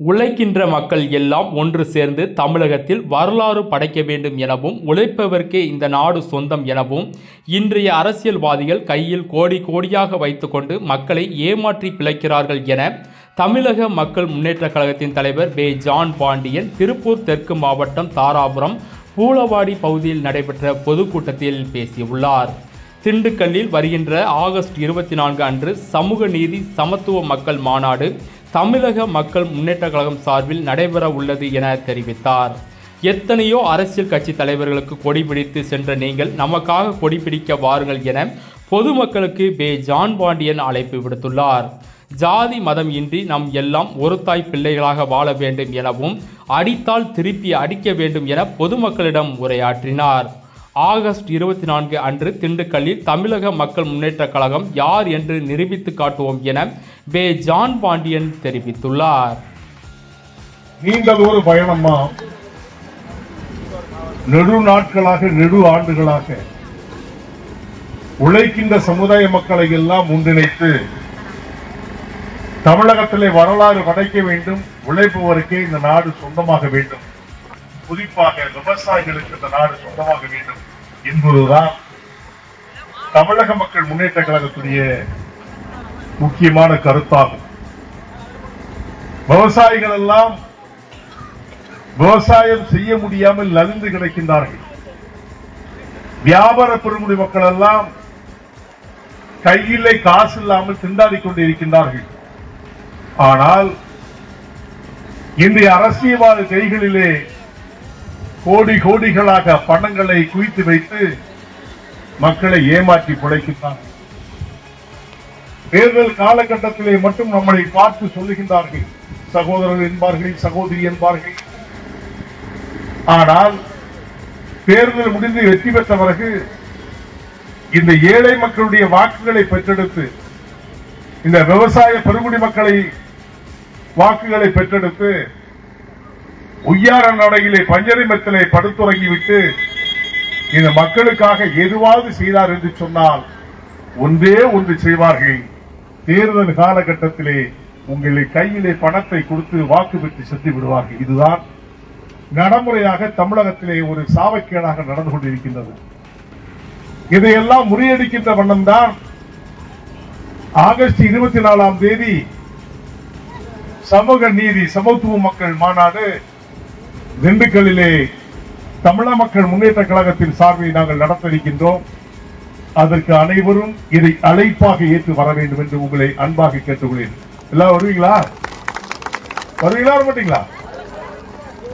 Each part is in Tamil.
உழைக்கின்ற மக்கள் எல்லாம் ஒன்று சேர்ந்து தமிழகத்தில் வரலாறு படைக்க வேண்டும் எனவும் உழைப்பவர்க்கே இந்த நாடு சொந்தம் எனவும் இன்றைய அரசியல்வாதிகள் கையில் கோடி கோடியாக வைத்துக்கொண்டு மக்களை ஏமாற்றி பிழைக்கிறார்கள் என தமிழக மக்கள் முன்னேற்ற கழகத்தின் தலைவர் பே ஜான் பாண்டியன் திருப்பூர் தெற்கு மாவட்டம் தாராபுரம் பூலவாடி பகுதியில் நடைபெற்ற பொதுக்கூட்டத்தில் பேசியுள்ளார். திண்டுக்கல்லில் வருகின்ற ஆகஸ்ட் இருபத்தி நான்கு அன்று சமூக நீதி சமத்துவ மக்கள் மாநாடு தமிழக மக்கள் முன்னேற்றக் கழகம் சார்பில் நடைபெற உள்ளது என தெரிவித்தார். எத்தனையோ அரசியல் கட்சி தலைவர்களுக்கு கொடி பிடித்து சென்ற நீங்கள் நமக்காக கொடி பிடிக்க வாருங்கள் என பொதுமக்களுக்கு பே ஜான் பாண்டியன் அழைப்பு விடுத்துள்ளார். ஜாதி மதம் இன்றி நம் எல்லாம் ஒரு தாய் பிள்ளைகளாக வாழ வேண்டும் எனவும் அடித்தால் திருப்பி அடிக்க வேண்டும் என பொதுமக்களிடம் உரையாற்றினார். ஆகஸ்ட் இருபத்தி நான்கு அன்று திண்டுக்கல்லில் தமிழக மக்கள் முன்னேற்றக் கழகம் யார் என்று நிரூபித்து காட்டுவோம் என வே ஜான் பாண்டியன் தெரிவித்துள்ளார். நீண்டதொரு பயணமா நெடு நாட்களாக நெடு ஆண்டுகளாக உழைக்கின்ற சமுதாய மக்களை எல்லாம் ஒன்றிணைத்து தமிழகத்திலே வரலாறு படைக்க வேண்டும் உழைப்பவருக்கே இந்த நாடு சொந்தமாக வேண்டும். குறிப்பாக விவசாயிகளுக்கு இந்த நாடு சொந்தமாக வேண்டும் என்பதுதான் தமிழக மக்கள் முன்னேற்ற கழகத்துடைய முக்கியமான கருத்தாகும். விவசாயிகள் எல்லாம் விவசாயம் செய்ய முடியாமல் நலிந்து கிடைக்கின்றார்கள். வியாபார பெருமுடி மக்கள் எல்லாம் கையிலே காசு இல்லாமல் திண்டாடிக் கொண்டிருக்கின்றார்கள் ஆனால் இன்றைய அரசியல்வாத கைகளிலே கோடி கோடிகளாக பணங்களை குவித்து வைத்து மக்களை ஏமாற்றி பிழைக்கின்றார்கள் தேர்தல் காலகட்டத்திலே மட்டும் நம்மளை பார்த்து சொல்லுகின்றார்கள். சகோதரர் என்பார்கள் சகோதரி என்பார்கள். ஆனால் தேர்தல் முடிந்து வெற்றி பெற்ற பிறகு இந்த ஏழை மக்களுடைய வாக்குகளை பெற்றெடுத்து இந்த விவசாய பெருங்குடி மக்களை வாக்குகளை பெற்றெடுத்து உய்யார நடையிலே பஞ்சரிமத்திலே படுத்துறங்கிவிட்டு இந்த மக்களுக்காக எதுவாவது செய்தார் என்று சொன்னால் ஒன்றே ஒன்று செய்வார்கள். தேர்தல் காலகட்டத்திலே உங்களை கையிலே பணத்தை கொடுத்து வாக்கு பெற்று சென்று விடுவார்கள். இதுதான் நடைமுறையாக தமிழகத்திலே ஒரு சாவக்கேடாக நடந்து கொண்டிருக்கின்றது. இதையெல்லாம் முறியடிக்கின்ற வண்ணம்தான் ஆகஸ்ட் இருபத்தி நாலாம் தேதி சமூக நீதி சமத்துவ மக்கள் மாநாடு திண்டுக்கல்லிலே தமிழக மக்கள் முன்னேற்ற கழகத்தின் சார்பில் நாங்கள் நடத்த இருக்கின்றோம். அதற்கு அனைவரும் இதை அழைப்பாக ஏற்று வர வேண்டும் என்று உங்களை அன்பாக கேட்டுக்கொள்கிறேன். எல்லாம் வருவீங்களா? வருவீங்களா? வர மாட்டீங்களா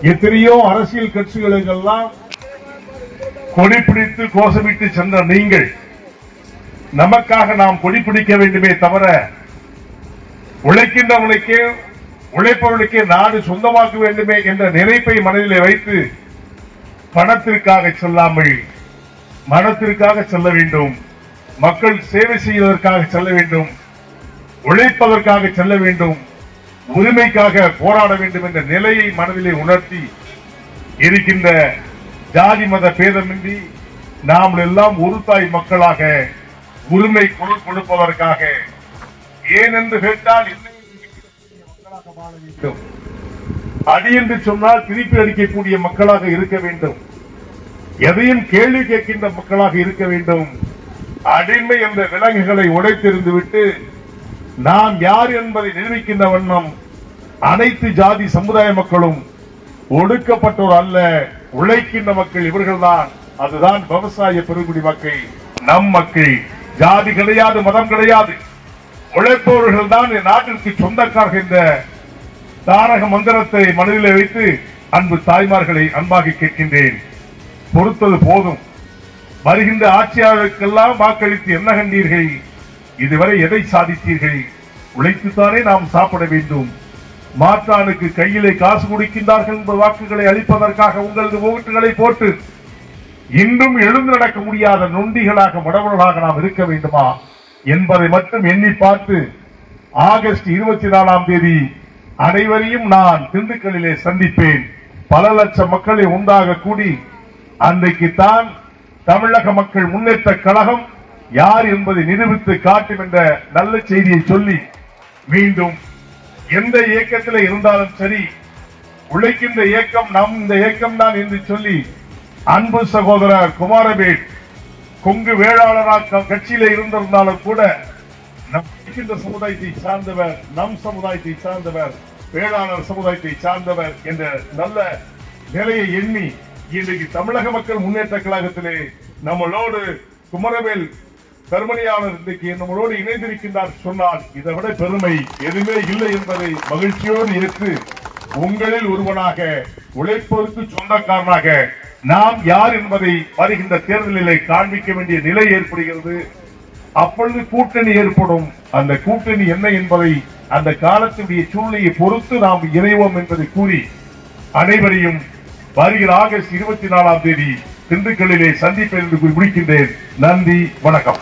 எத்தனையோ அரசியல் கட்சிகளுக்கெல்லாம் கொடிப்பிடித்து கோஷமிட்டு சென்ற நீங்கள் நமக்காக நாம் கொடிப்பிடிக்க வேண்டுமே தவிர உழைக்கின்றவர்களுக்கே உழைப்பவர்களுக்கே நாடு சொந்தமாக்க வேண்டுமே என்ற நினைப்பை மனதிலே வைத்து பணத்திற்காக செல்லாமல் மனத்திற்காக செல்ல வேண்டும். மக்கள் சேவை செய்வதற்காக செல்ல வேண்டும். உழைப்பதற்காக செல்ல வேண்டும். உரிமைக்காக போராட வேண்டும் என்ற நிலையை மனதிலே உணர்த்தி இருக்கின்ற ஜாதி மத பேதமின்றி நாம் எல்லாம் ஒரு தாய் மக்களாக உரிமை குரல் கொடுப்பதற்காக. ஏனென்று கேட்டால் மக்களாக வாழ வேண்டும். அடி என்று சொன்னால் திருப்பி அடிக்கக்கூடிய மக்களாக இருக்க வேண்டும். எதையும் கேள்வி கேட்கின்ற மக்களாக இருக்க வேண்டும். அடிமை என்ற விலங்குகளை உடைத்திருந்து விட்டு நாம் யார் என்பதை நிரூபிக்கின்ற வண்ணம் அனைத்து ஜாதி சமுதாய மக்களும் ஒடுக்கப்பட்டோர் அல்ல உழைக்கின்ற மக்கள் இவர்கள்தான். அதுதான் விவசாய பெருங்குடி மக்கள். நம் மக்கள் ஜாதி கிடையாது மதம் கிடையாது. உழைப்பவர்கள் தான் நாட்டிற்கு சொந்தக்காரர்கள் என்ற தாரக மந்திரத்தை மனதில் வைத்து அன்பு தாய்மார்களை அன்பாக கேட்கின்றேன். பொறுத்தது போதும். வருகின்ற ஆட்சியாளருக்கெல்லாம் வாக்களித்து என்ன கண்டீர்கள்? இதுவரை எதை சாதித்தீர்கள்? உழைத்துத்தானே நாம் சாப்பிட வேண்டும். மாற்றானுக்கு கையிலே காசு கொடுக்கின்றார்கள் என்பது வாக்குகளை அளிப்பதற்காக உங்களது ஓட்டுகளை போட்டு இன்றும் எழுந்து நடக்க முடியாத நொண்டிகளாக முடவர்களாக நாம் இருக்க வேண்டுமா? என்பதை மட்டும் எண்ணி பார்த்து ஆகஸ்ட் இருபத்தி நாலாம் தேதி அனைவரையும் நான் திண்டுக்கல்லிலே சந்திப்பேன். பல லட்சம் மக்களை உண்டாக கூடி அன்றைக்கு தான் தமிழக மக்கள் முன்னேற்ற கழகம் யார் என்பதை நிரூபித்து காட்டும் என்ற நல்ல செய்தியை சொல்லி மீண்டும் எந்த இயக்கத்தில் இருந்தாலும் சரி உழைக்கின்ற இயக்கம் நம் இந்த இயக்கம் தான் என்று சொல்லி அன்பு சகோதரர் குமாரவேல் கொங்கு வேளாளராக கட்சியில இருந்திருந்தாலும் கூட நம் உழைக்கின்ற சமுதாயத்தை சார்ந்தவர் நம் சமுதாயத்தை சார்ந்தவர் வேளாளர் சமுதாயத்தை சார்ந்தவர் என்ற நல்ல நிலையை எண்ணி இன்றைக்கு தமிழக மக்கள் முன்னேற்ற கழகத்திலே நம்மளோடு குமரவேல் கர்மணியாளர் இன்றைக்கு நம்மளோடு இணைந்திருக்கின்றார் சொன்னால் இதை விட பெருமை எதுவுமே இல்லை என்பதை மகிழ்ச்சியோடு ஏற்று உங்களில் ஒருவனாக உழைப்போருக்கு சொந்தக்காரனாக நாம் யார் என்பதை வருகின்ற தேர்தலிலே காண்பிக்க வேண்டிய நிலை ஏற்படுகிறது. அப்பொழுது கூட்டணி ஏற்படும். அந்த கூட்டணி என்ன என்பதை அந்த காலத்துடைய சூழ்நிலையை பொறுத்து நாம் இணைவோம் என்பதை கூறி அனைவரையும் வருகிற ஆகஸ்ட் இருபத்தி நாலாம் தேதி திண்டுக்கல்லிலே சந்திப்பேன் என்று முடிக்கின்றேன். நன்றி வணக்கம்.